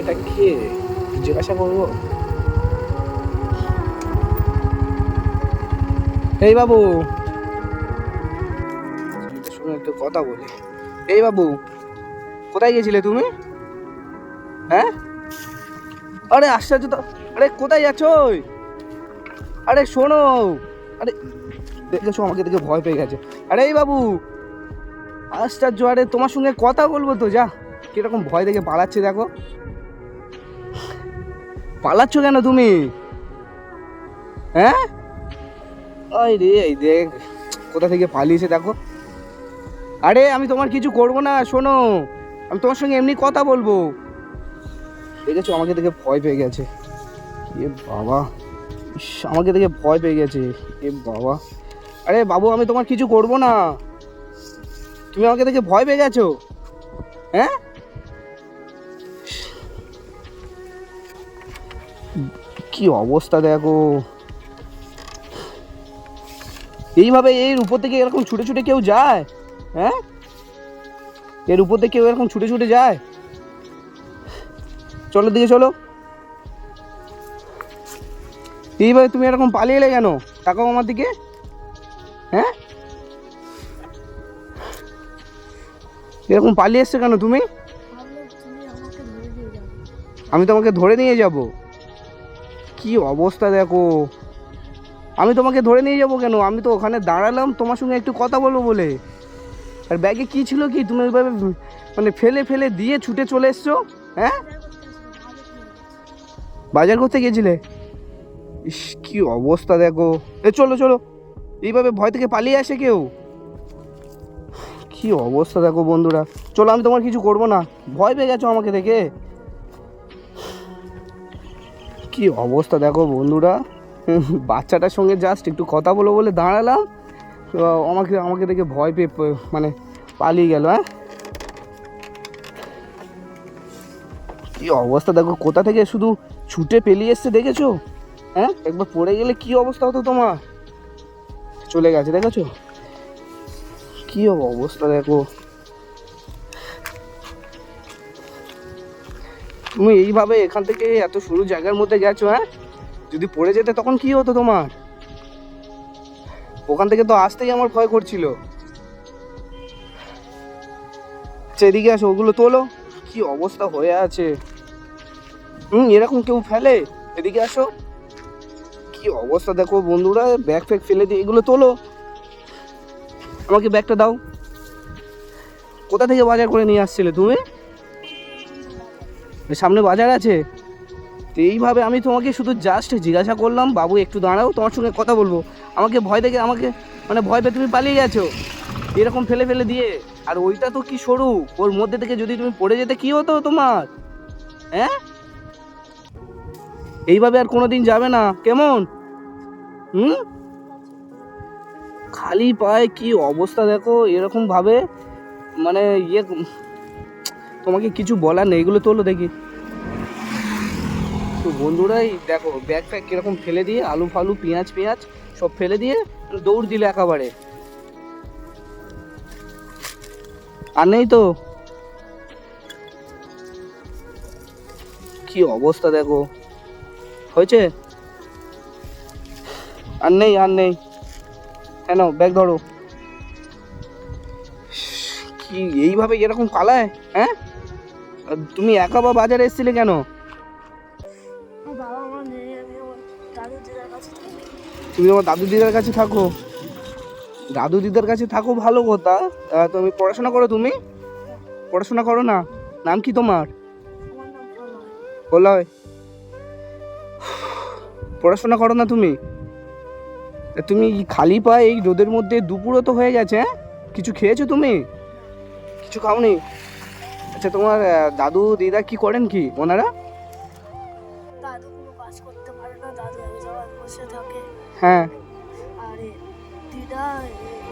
এটা কে? জিজ্ঞাসা করব? এই বাবু। শুনে একটু কথা বলি। এই বাবু, কোথায় গেছিলে তুমি? হ্যাঁ? আরে আশ্চর্য তো, আরে কোথায় যাচ্ছ আরে শোনো, আরে দেখেছ আমাকে দেখে ভয় পেয়ে গেছে। আরে এই বাবু, আশ্চর্য, আরে তোমার সঙ্গে কথা বলব তো, যা। কীরকম ভয় দেখে পালাচ্ছে দেখো। পালাচ্ছ কেন তুমি? হ্যাঁ? ওই রে, এই দেখ, কোথা থেকে পালিয়েছে দেখো। আরে, আমি তোমার কিছু করব না, শোনো। আমি তোমার সঙ্গে এমনি কথা বলব। দেখেছ, আমাকে দেখে ভয় পেয়ে গেছে। এ বাবা আমাকে দেখে ভয় পেয়ে গেছে। এ বাবা। আরে, বাবু, আমি তোমার কিছু করব না। তুমি আমাকে দেখে ভয় পেয়ে গেছো? হ্যাঁ? কি অবস্থা দেখো? এইভাবে এর উপর থেকে এরকম ছুটে ছুটে কেউ যায়? হ্যাঁ? এর উপর থেকে কেউ এরকম ছুটে ছুটে যায়? চলো দিকে চলো। এইভাবে তুমি এরকম পালিয়ে এলে কেন? তাকাও আমার দিকে। হ্যাঁ? এরকম পালিয়ে এসছো কেন তুমি? আমি তোমাকে ধরে নিয়ে যাব? কি অবস্থা দেখো? আমি তোমাকে ধরে নিয়ে যাব কেন? আমি তো ওখানে দাঁড়ালাম, তোমার সঙ্গে একটু কথা বলব বলে। আর ব্যাগে কি ছিল কি? তুমি ওইভাবে মানে ফেলে ফেলে দিয়ে ছুটে চলে এসছো? হ্যাঁ? বাজার করতে গেছিলে? ইস, কি অবস্থা দেখো। এ, চলো চলো। এইভাবে ভয় থেকে পালিয়ে আসে কেউ? কি অবস্থা দেখো বন্ধুরা। চলো, আমি তোমার কিছু করব না। ভয় পেয়ে গেছো আমাকে দেখে? কি অবস্থা দেখো বন্ধুরা? বাচ্চাটার সঙ্গে জাস্ট একটু কথা বলো বলে দাঁড়ালাম। আমাকে আমাকে দেখে ভয় পেয়ে মানে পালিয়ে গেল হ্যাঁ? কি অবস্থা দেখো, কোথা থেকে শুধু ছুটে পেলিয়ে এসছে দেখেছ? হ্যাঁ? একবার পড়ে গেলে কি অবস্থা হতো তোমার? চলে গেছে, দেখেছ? কি অবস্থা দেখো? তুমি এইভাবে এখান থেকে এত সরু জায়গার মধ্যে গেছো হ্যাঁ? যদি পড়ে যেতে তখন কি হতো তোমার? ওখান থেকে তো আসতেই আমার ভয় করছিল। আচ্ছা, এদিকে আসো ওগুলো তোলো। কি অবস্থা হয়ে আছে? হুম এরকম কেউ ফেলে? এদিকে আসো। কি অবস্থা দেখো বন্ধুরা ব্যাগ ফ্যাগ ফেলে দিয়ে এগুলো তোলো। আমাকে ব্যাগটা দাও। কোথা থেকে বাজার করে নিয়ে আসছিলে তুমি? সামনে বাজার আছে। তো এইভাবে আমি তোমাকে শুধু জাস্ট জিজ্ঞাসা করলাম, বাবু, একটু দাঁড়াও, তোমার সঙ্গে কথা বলব। আমাকে ভয় দেখে, আমাকে মানে ভয় পেয়ে তুমি পালিয়ে গেছো। এরকম ফেলে ফেলে দিয়ে। আর ওইটা তো কি সরু? ওর মধ্যে থেকে যদি তুমি পড়ে যেতে, কি হতো তোমার? হ্যাঁ? এইভাবে আর কোনোদিন যাবে না। কেমন? হুম? খালি পায়ে কি অবস্থা দেখো, এরকম ভাবে মানে ইয়ে তোমাকে কিছু বলার নেই, এগুলো তোলো দেখি। তো বন্ধুরাই, দেখো ব্যাগ ফ্যাগ কীরকম ফেলে দিয়ে আলু ফালু, পেঁয়াজ পেঁয়াজ সব ফেলে দিয়ে দৌড় দিলে একেবারে। আর নেই তো। কি অবস্থা দেখো। হয়েছে? আর নেই আর নেই। কেন ব্যাগ ধরো। কি, এইভাবে এরকম পালায়? হ্যাঁ? তুমি একা বা বাজারে এসেছিলে কেন? আমার বাবা মা নেই আমি আমার দাদু দিদার কাছে তুমি তোমার দাদু দিদার কাছে থাকো। দাদু দিদার কাছে থাকো ভালো কথা। তুমি পড়াশোনা করো তুমি? পড়াশোনা করো না? নাম কি তোমার? বলয় পড়াশোনা করো না তুমি? তুমি খালি পায়ে এই রোদের মধ্যে দুপুরও তো হয়ে গেছে হ্যাঁ? কিছু খেয়েছো তুমি? কিছু খাওনি? আচ্ছা তোমার দাদু দিদা কি করেন কি? ওনারা? দাদু কোনো কাজ করতে পারে না দাদু এক জায়গায় বসে থাকে। হ্যাঁ। আর দিদা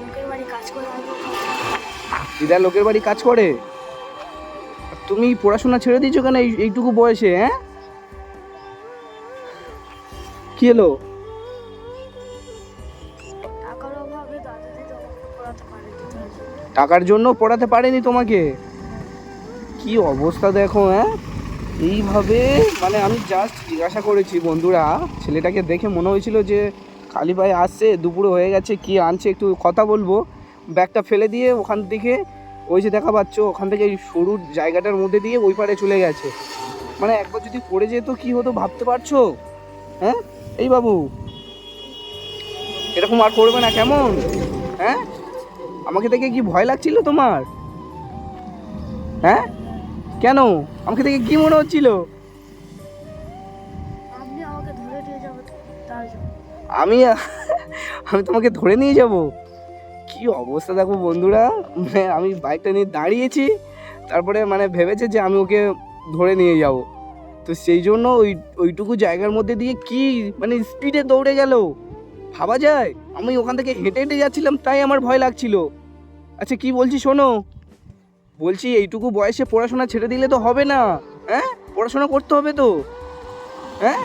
লোকের বাড়ি কাজ করে দিদা লোকের বাড়ি কাজ করে? তুমি পড়াশোনা ছেড়ে দিয়েছ কেন? এই এইটুকু বয়সে হ্যাঁ? কি এলো। টাকার জন্য পড়াতে পারেনি তোমাকে? কি অবস্থা দেখো হ্যাঁ? এইভাবে মানে আমি জাস্ট জিজ্ঞাসা করেছি বন্ধুরা, ছেলেটাকে দেখে মনে হয়েছিল যে পায়ে আসছে, দুপুরে হয়ে গেছে, কি আনছে একটু কথা বলব। ব্যাগটা ফেলে দিয়ে ওখান থেকে, ওই যে দেখা পাচ্ছ, ওখান থেকে এই সরু জায়গাটার মধ্যে দিয়ে ওই পারে চলে গেছে। মানে একবার যদি পড়ে যেত কি হতো ভাবতে পারছ? হ্যাঁ? এই বাবু, এরকম আর করবে না কেমন? হ্যাঁ? আমাকে দেখে কি ভয় লাগছিল তোমার? হ্যাঁ? কেন? আমাকে দেখে কি মনে হচ্ছিল? আমি আমি তোমাকে ধরে নিয়ে যাব? কি অবস্থা দেখো বন্ধুরা। মানে আমি বাইকটা নিয়ে দাঁড়িয়েছি তারপরে মানে ভেবেছে যে আমি ওকে ধরে নিয়ে যাব। তো সেই জন্য ওই ওইটুকু জায়গার মধ্যে দিয়ে কি মানে স্পিডে দৌড়ে গেল? ভাবা যায়? আমি ওখান থেকে হেঁটে হেঁটে যাচ্ছিলাম তাই আমার ভয় লাগছিল। আচ্ছা কি বলছি শোনো? বলছি এইটুকু বয়সে পড়াশোনা ছেড়ে দিলে তো হবে না। হ্যাঁ? পড়াশোনা করতে হবে তো। হ্যাঁ?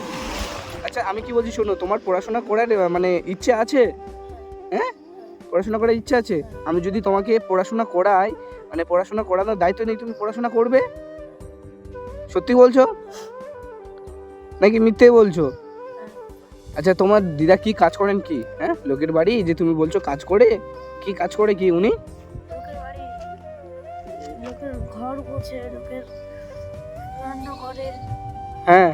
আচ্ছা আমি কি বলছি শোনো, তোমার পড়াশোনা করার মানে ইচ্ছে আছে? হ্যাঁ? পড়াশোনা করার ইচ্ছা আছে? আমি যদি তোমাকে পড়াশোনা করাই মানে পড়াশোনা করানোর দায়িত্ব নেই তুমি পড়াশোনা করবে? সত্যি বলছো? নাকি মিথ্যে বলছো? আচ্ছা তোমার দিদা কি কাজ করেন কি? হ্যাঁ? লোকের বাড়ি যে তুমি বলছো কাজ করে? কি কাজ করে কি উনি? ঘর গোছে লোকের রান্না করে হ্যাঁ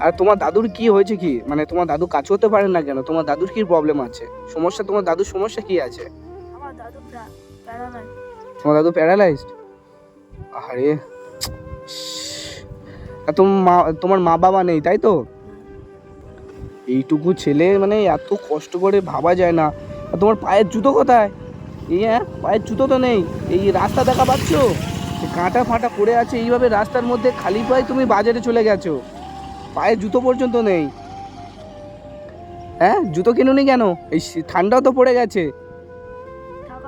আর তোমার দাদুর কি হয়েছে কি? মানে তোমার দাদু কাজ করতে পারেন না কেন? তোমার দাদুর কি প্রবলেম আছে? সমস্যা তোমার দাদুর সমস্যা কি আছে? আমার দাদু তোমার দাদু প্যারালাইজড আরে আর তোমার মা তোমার মা বাবা নেই তাই তো? এইটুকু ছেলে মানে এত কষ্ট করে ভাবা যায় না। আর তোমার পায়ের জুতো কোথায়? হ্যাঁ পায়ের জুতো তো নেই। এই রাস্তা দেখা পাচ্ছ? কাঁটা ফাটা পড়ে আছে, এইভাবে রাস্তার মধ্যে খালি পায়ে তুমি বাজারে চলে গেছো। পায়ে জুতো পর্যন্ত নেই। হ্যাঁ জুতো কিনুনি কেন? এই ঠান্ডাও তো পড়ে গেছে।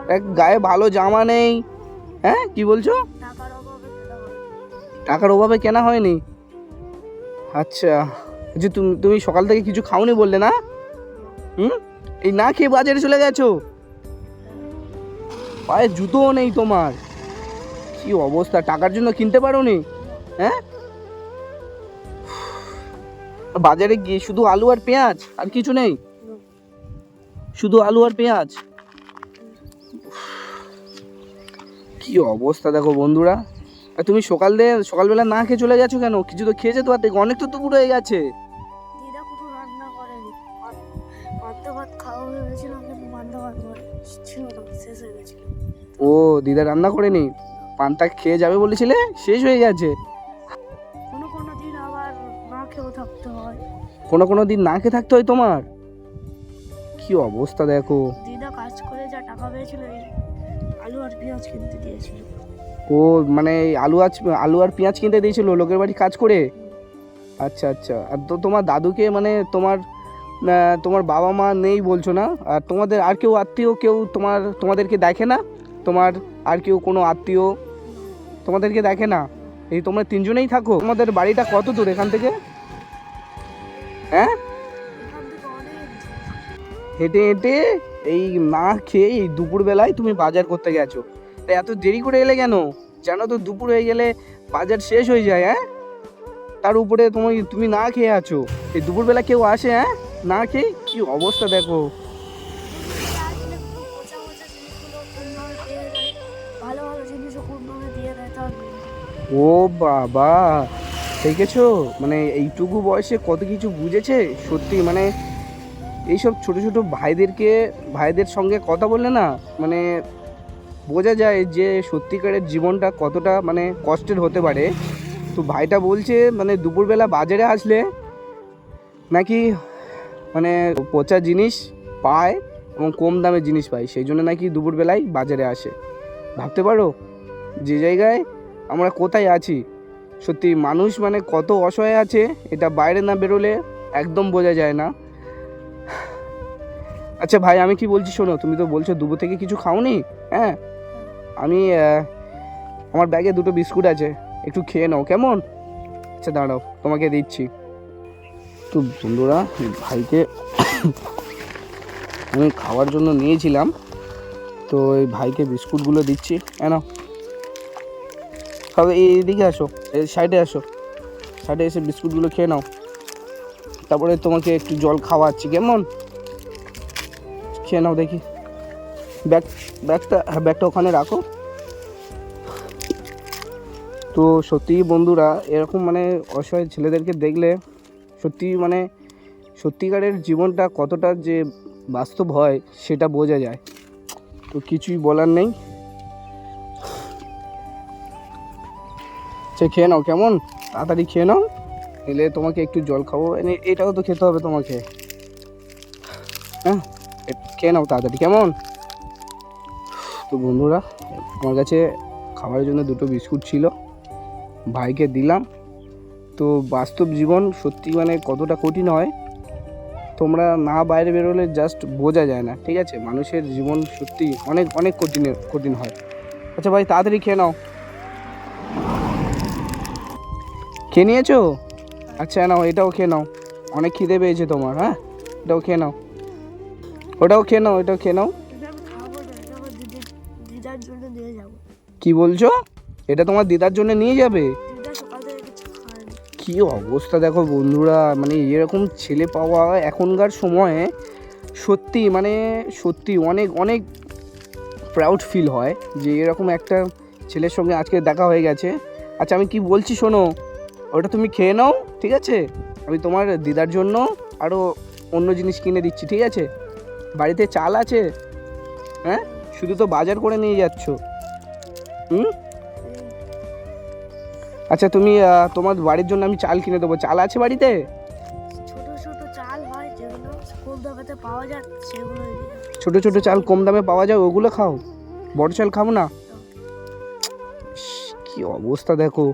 এক গায়ে ভালো জামা নেই। হ্যাঁ কি বলছো? টাকার অভাবে টাকার অভাবে কেনা হয়নি। আচ্ছা যে তুমি তুমি সকাল থেকে কিছু খাওনি বললে না? হুম? এই না খেয়ে বাজারে চলে গেছো? পায়ে জুতোও নেই তোমার। কি অবস্থা? টাকার জন্য কিনতে পারো নি হ্যাঁ? বাজারে গিয়ে শুধু আলু আর পেঁয়াজ আর কিছু নেই? শুধু আলু আর পেঁয়াজ? কি অবস্থা দেখো বন্ধুরা। তুমি সকাল দিয়ে সকালবেলা না খেয়ে চলে গেছো কেন? কিছু তো খেয়েছে তো অনেক তো দুপুর হয়ে গেছে। ছিল না শেষ হয়ে গেছিল। ও দিদা রান্না করেনি? পানটা খেয়ে যাবে বলেছিলে? শেষ হয়ে গেছে। কোনো কোনো দিন আবার না খেয়েও থাকতে হয়। কোনো কোনো দিন না খেয়ে থাকতে হয় তোমার? কি অবস্থা দেখো। দিদা কাজ করে যা টাকা পেয়েছিল আলু আর পেঁয়াজ কিনতে দিয়েছিল। ও মানে আলু আজ আলু আর পেঁয়াজ কিনতে দিয়েছিল লোকের বাড়ি কাজ করে? আচ্ছা আচ্ছা। আর তো তোমার দাদুকে মানে তোমার তোমার বাবা মা নেই বলছো না? আর তোমাদের আর কেউ আত্মীয় কেউ তোমার, তোমাদেরকে দেখে না? তোমার আর কেউ কোনো আত্মীয় তোমাদেরকে দেখে না? এই তোমরা তিনজনেই থাকো। তোমাদের বাড়িটা কত দূর এখান থেকে? হ্যাঁ? হেঁটে হেঁটে এই না খেয়ে এই দুপুরবেলায় তুমি বাজার করতে গেছো। তা এত দেরি করে এলে কেন? জানো তো দুপুর হয়ে গেলে বাজার শেষ হয়ে যায় হ্যাঁ? তার উপরে তুমি তুমি না খেয়ে আছো। এই দুপুরবেলা কেউ আসে হ্যাঁ? না খেয়ে কি অবস্থা দেখো। ও বাবা, দেখেছ? মানে এইটুকু বয়সে কত কিছু বুঝেছে? সত্যি মানে এইসব ছোট ছোট ভাইদেরকে, ভাইদের সঙ্গে কথা বললে না মানে বোঝা যায় যে সত্যিকারের জীবনটা কতটা মানে কষ্টের হতে পারে। তো ভাইটা বলছে মানে দুপুরবেলা বাজারে আসলে নাকি মানে পচা জিনিস পায় এবং কম দামে জিনিস পায়, সেই জন্য নাকি দুপুরবেলায় বাজারে আসে। ভাবতে পারো, যে জায়গায় আমরা কোথায় আছি, সত্যি মানুষ মানে কত অসহায় আছে, এটা বাইরে না বেরোলে একদম বোঝা যায় না। আচ্ছা ভাই, আমি কি বলছি শোনো, তুমি তো বলছো দুপুর থেকে কিছু খাওনি? হ্যাঁ আমি আমার ব্যাগে দুটো বিস্কুট আছে, একটু খেয়ে নাও, কেমন? আচ্ছা দাঁড়াও, তোমাকে দিচ্ছি। তো বন্ধুরা ভাইকে আমি খাওয়ার জন্য নিয়েছিলাম। তো এই ভাইকে বিস্কুটগুলো দিচ্ছি। কেন সব এইদিকে আসো, এই সাইডে আসো। সাইডে এসে বিস্কুটগুলো খেয়ে নাও। তারপরে তোমাকে একটু জল খাওয়াচ্ছি, কেমন? খেয়ে নাও দেখি। ব্যাগ, ব্যাগটা হ্যাঁ ব্যাগটা ওখানে রাখো। তো সত্যি বন্ধুরা, এরকম মানে অসহায় ছেলেদেরকে দেখলে সত্যি মানে সত্যিকারের জীবনটা কতটা যে বাস্তব হয় সেটা বোঝা যায়। তো কিছুই বলার নেই। সে খেয়ে নাও, কেমন? তাড়াতাড়ি খেয়ে নাও। এলে তোমাকে একটু জল খাব। এটাও তো খেতে হবে তোমাকে। হ্যাঁ খেয়ে নাও তাড়াতাড়ি, কেমন? তো বন্ধুরা আমার কাছে খাবারের জন্য দুটো বিস্কুট ছিল। ভাইকে দিলাম। তো বাস্তব জীবন সত্যি মানে কতটা কঠিন হয় তোমরা না বাইরে বেরোলে জাস্ট বোঝা যায় না ঠিক আছে? মানুষের জীবন সত্যি অনেক অনেক কঠিন কঠিন হয়। আচ্ছা ভাই তাড়াতাড়ি খেয়ে নাও। খেয়ে নিয়েছো? আচ্ছা নাও এটাও খেয়ে নাও। অনেক খিদে পেয়েছে তোমার হ্যাঁ? এটাও খেয়ে নাও। ওটাও খেয়ে নাও এটাও খেয়ে নাও। কি বলছো? এটা তোমার দিদার জন্য নিয়ে যাবে? কি অবস্থা? দেখো বন্ধুরা মানে এরকম ছেলে পাওয়া এখনকার সময়ে সত্যি মানে সত্যি অনেক অনেক প্রাউড ফিল হয় যে এরকম একটা ছেলের সঙ্গে আজকে দেখা হয়ে গেছে। আচ্ছা আমি কি বলছি শোনো? ওটা তুমি খেয়ে নাও, ঠিক আছে? আমি তোমার দিদার জন্য আরও অন্য জিনিস কিনে দিচ্ছি, ঠিক আছে? বাড়িতে চাল আছে? হ্যাঁ? শুধু তো বাজার করে নিয়ে যাচ্ছ। হুম? আচ্ছা তুমি তোমার বাড়ির জন্য আমি চাল কিনে দেবো। চাল আছে বাড়িতে? ছোট ছোট চাল হয় যেগুলো স্কুল দাবাতে পাওয়া যায় সেগুলো ছোট ছোট চাল কম দামে পাওয়া যায় ওগুলো খাও। বড় চাল খাব না? কি অবস্থা দেখো।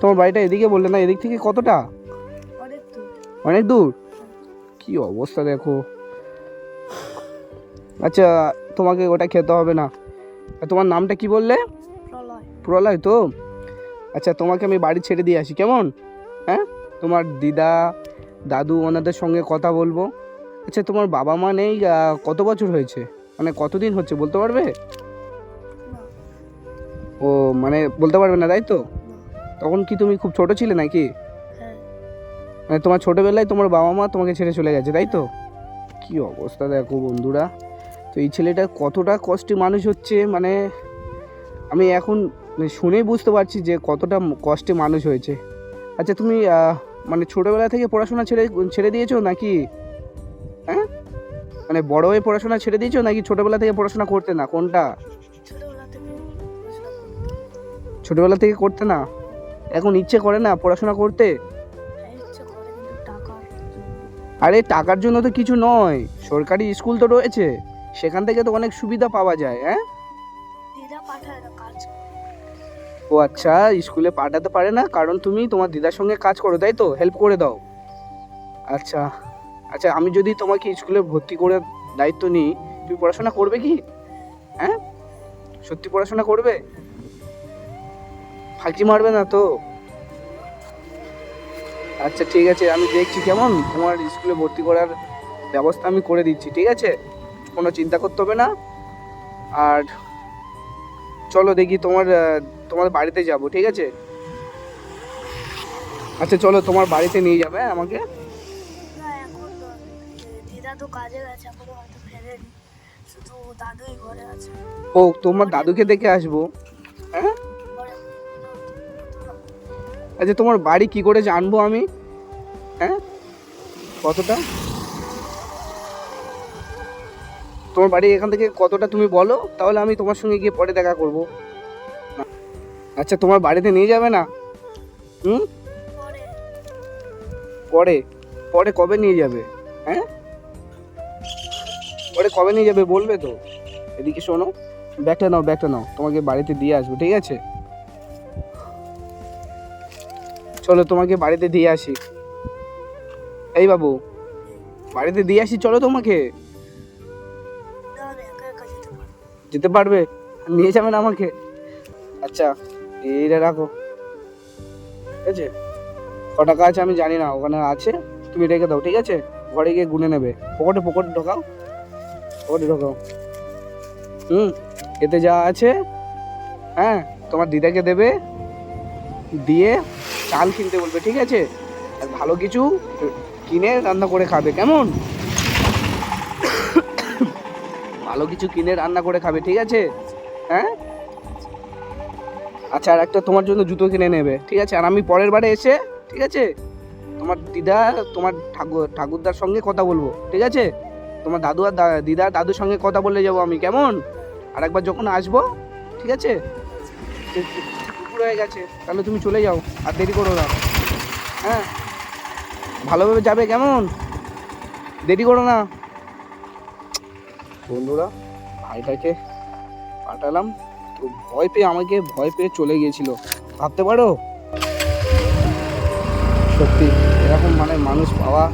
তোমার বাড়িটা এদিকে বললে না এদিক থেকে কতটা? অনেক দূর। কি অবস্থা দেখো। আচ্ছা তোমাকে ওটা খেতে হবে না। তোমার নামটা কি বললে? প্রলয় তো? আচ্ছা তোমাকে আমি বাড়ি ছেড়ে দিয়ে আসি, কেমন? হ্যাঁ? তোমার দিদা, দাদু ওনাদের সঙ্গে কথা বলব। আচ্ছা তোমার বাবা মা নেই কত বছর হয়েছে? মানে কতদিন হচ্ছে, বলতে পারবে? ও মানে বলতে পারবে না, তাই তো? তখন কি তুমি খুব ছোট ছিলে নাকি? মানে তোমার ছোটোবেলায় তোমার বাবা মা তোমাকে ছেড়ে চলে গেছে, তাই তো? কি অবস্থা দেখো বন্ধুরা। তো এই ছেলেটা কতটা কষ্টে মানুষ হচ্ছে মানে আমি এখন শুনেই বুঝতে পারছি যে কতটা কষ্টে মানুষ হয়েছে। আচ্ছা তুমি মানে ছোটোবেলা থেকে পড়াশোনা ছেড়ে ছেড়ে দিয়েছ নাকি? হ্যাঁ? মানে বড় হয়ে পড়াশোনা ছেড়ে দিয়েছ নাকি ছোটোবেলা থেকে পড়াশোনা করতে না? কোনটা? ছোটবেলা থেকে করতে না? এখন ইচ্ছে করে না পড়াশোনা করতে। আরে, টাকার জন্য তো কিছু নয়। সরকারি স্কুল তো রয়েছে। সেখান থেকে তো অনেক সুবিধা পাওয়া যায় হ্যাঁ? ও আচ্ছা স্কুলে পাঠাতে পারে না, কারণ তুমি তোমার দিদার সঙ্গে কাজ করো, তাই তো? হেল্প করে দাও। আচ্ছা আচ্ছা আমি যদি তোমাকে স্কুলে ভর্তি করে দায়িত্ব নিই, তুমি পড়াশোনা করবে কি? হ্যাঁ? সত্যি পড়াশোনা করবে? ফাঁকি মারবে না তো? আচ্ছা ঠিক আছে, আমি দেখছি কেমন? তোমার স্কুলে ভর্তি করার ব্যবস্থা আমি করে দিচ্ছি, ঠিক আছে? কোনো চিন্তা করতে হবে না। আর চলো দেখি তোমার তোমার বাড়িতে যাব ঠিক আছে? আচ্ছা চলো তোমার বাড়িতে নিয়ে যাবে হ্যাঁ, আমাকে? না এখন তো দিদা তো কাজে গেছে এখনও হয়তো ফেরেনি। শুধু দাদুই ঘরে আছে। ও তোমার দাদুকে দেখে আসব হ্যাঁ? আচ্ছা তোমার বাড়ি কি করে জানব আমি? হ্যাঁ? কতটা? তোমার বাড়ি এখান থেকে কতটা তুমি বলো তাহলে আমি তোমার সঙ্গে গিয়ে পরে দেখা করব। আচ্ছা তোমার বাড়িতে নিয়ে যাবে না? হুম? পরে। পরে? কবে নিয়ে যাবে? হ্যাঁ? পরে কবে নিয়ে যাবে বলবে তো? এদিকে শোনো ব্যাগটা নাও ব্যাগটা নাও তোমাকে বাড়িতে দিয়ে আসব ঠিক আছে? চলো তোমাকে বাড়িতে দিয়ে আসি। এই বাবু বাড়িতে দিয়ে আসি চলো তোমাকে। না যেতে যেতে পারবে? নিয়ে যাবেন আমাকে? আচ্ছা। এইটা রাখো। ঠিক আছে? ক টাকা আছে আমি জানি না, ওখানে আছে, তুমি রেখে দাও, ঠিক আছে? ঘরে গিয়ে গুনে নেবে। পকেটে পকেটে ঢোকাও। পকেটে ঢোকাও। হুম, এতে যা আছে হ্যাঁ তোমার দিদাকে দেবে, দিয়ে চাল কিনতে বলবে, ঠিক আছে? আর ভালো কিছু কিনে রান্না করে খাবে, কেমন? ভালো কিছু কিনে রান্না করে খাবে, ঠিক আছে? হ্যাঁ? আচ্ছা আর একটা তোমার জন্য জুতো কিনে নেবে, ঠিক আছে? আর আমি পরের বারে এসে, ঠিক আছে? তোমার দিদা, তোমার ঠাকুর, ঠাকুরদার সঙ্গে কথা বলব, ঠিক আছে? তোমার দাদু আর দিদা দাদুর সঙ্গে কথা বলে যাব আমি, কেমন? আর একবার যখন আসব, ঠিক আছে? দুপুর হয়ে গেছে, তাহলে তুমি চলে যাও, আর দেরি করো না। হ্যাঁ? ভালোভাবে যাবে, কেমন? দেরি করো না। বন্ধুরা, ভাইটাকে পাঠালাম। তো ভয় পেয়ে আমাকে ভয় পেয়ে চলে গিয়েছিল। ভাবতে পারো? সত্যি, এরকম মানে মানুষ পাওয়া